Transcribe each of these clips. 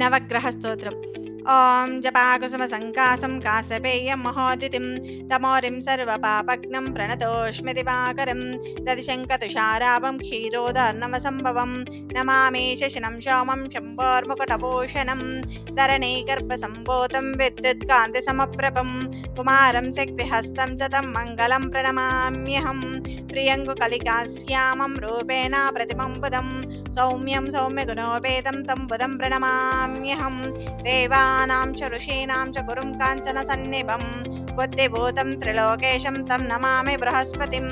नवग्रहस्तोत्रम्। ॐ जपाकुसुमसङ्कासं कासपेयं महोदितिं तमोरिं सर्वपापग्नं प्रणतोऽस्मितिपाकरं रतिशङ्कतुषाराभं क्षीरोदर्णमसम्भवं नमामे शशिनं शामं शम्भोर्मुकटपोषणं तरणे गर्भसम्भूतं विद्युत्कान्तिसमप्रभं कुमारं शक्तिहस्तं च तं मङ्गलं प्रणमाम्यहं प्रियङ्कुकलिकास्यामं रूपेणाप्रतिमं वदम् ప్రియంగుకలికాశ్యామం రూపేణ ప్రతిమంబుదం సౌమ్యం సౌమ్యగుణోపేతం తం బుధం ప్రణమామ్యహం దేవానాం చ ఋషీణాం చ గురుం కాంచన సన్నిభం బుద్ధిభూతం త్రిలోకేశం తం నమామి బృహస్పతిం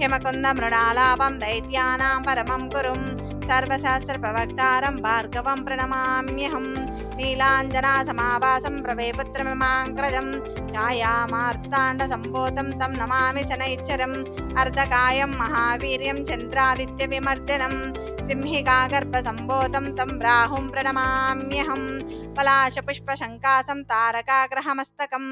హిమకుంద మృణాలాపం దైత్యానాం పరమం గురుం సర్వశాస్త్రప్రవక్తారం భార్గవం ప్రణమామ్యహం నీలాంజనాసమావాసం ప్రవేపుత్రమిమాంక్రజం ఛాయామార్తాండ సంభూతం सिंहिकागर्भसम्भोतं तं राहुं प्रणमाम्यहं पलाशपुष्पशङ्कासं तारकाग्रहमस्तकं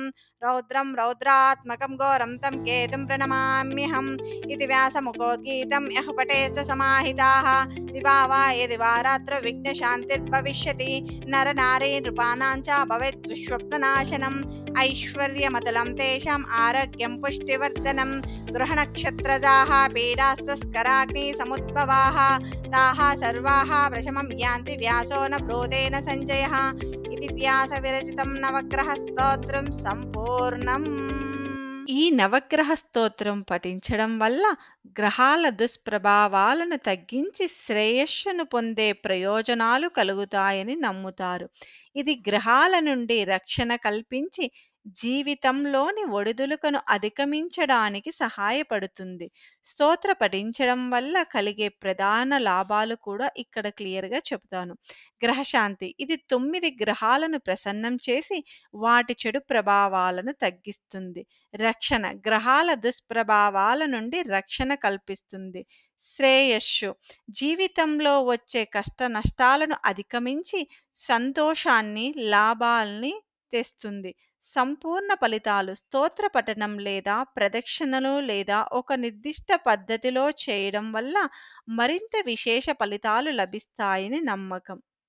रौद्रं रौद्रात्मकं घोरं तं केतुं प्रणमाम्यहम् इति व्यासमुखोद्गीतं यः पटे स समाहिताः दिवा वा यदि वा विघ्न विघ्नशान्तिर्भविष्यति नरनारी नृपाणां च भवेत् दुःस्वप्ननाशनम् ऐश्वर्यमतुलं तेषाम् आरोग्यं पुष्टिवर्धनं गृहनक्षत्रजाः पीडास्तस्कराग्निसमुद्भवाः ताः सर्वाः प्रशमं यान्ति व्यासो न ब्रोधेन सञ्जयः इति व्यासविरचितं नवग्रहस्तोत्रं सम्पूर्णम्। ఈ నవగ్రహ స్తోత్రం పఠించడం వల్ల గ్రహాల దుష్ప్రభావాలను తగ్గించి శ్రేయస్సును పొందే ప్రయోజనాలు కలుగుతాయని నమ్ముతారు. ఇది గ్రహాల నుండి రక్షణ కల్పించి జీవితంలోని ఒడిదులుకను అధిగమించడానికి సహాయపడుతుంది. స్తోత్ర పఠించడం వల్ల కలిగే ప్రధాన లాభాలు కూడా ఇక్కడ క్లియర్గా చెబుతాను. గ్రహశాంతి ఇది తొమ్మిది గ్రహాలను ప్రసన్నం చేసి వాటి చెడు ప్రభావాలను తగ్గిస్తుంది. రక్షణ గ్రహాల దుష్ప్రభావాల నుండి రక్షణ కల్పిస్తుంది. శ్రేయస్సు జీవితంలో వచ్చే కష్ట నష్టాలను అధిగమించి సంతోషాన్ని లాభాల్ని తెస్తుంది. సంపూర్ణ ఫలితాలు స్తోత్ర పఠనం లేదా ప్రదక్షిణలు లేదా ఒక నిర్దిష్ట పద్ధతిలో చేయడం వల్ల మరింత విశేష ఫలితాలు లభిస్తాయని నమ్మకం.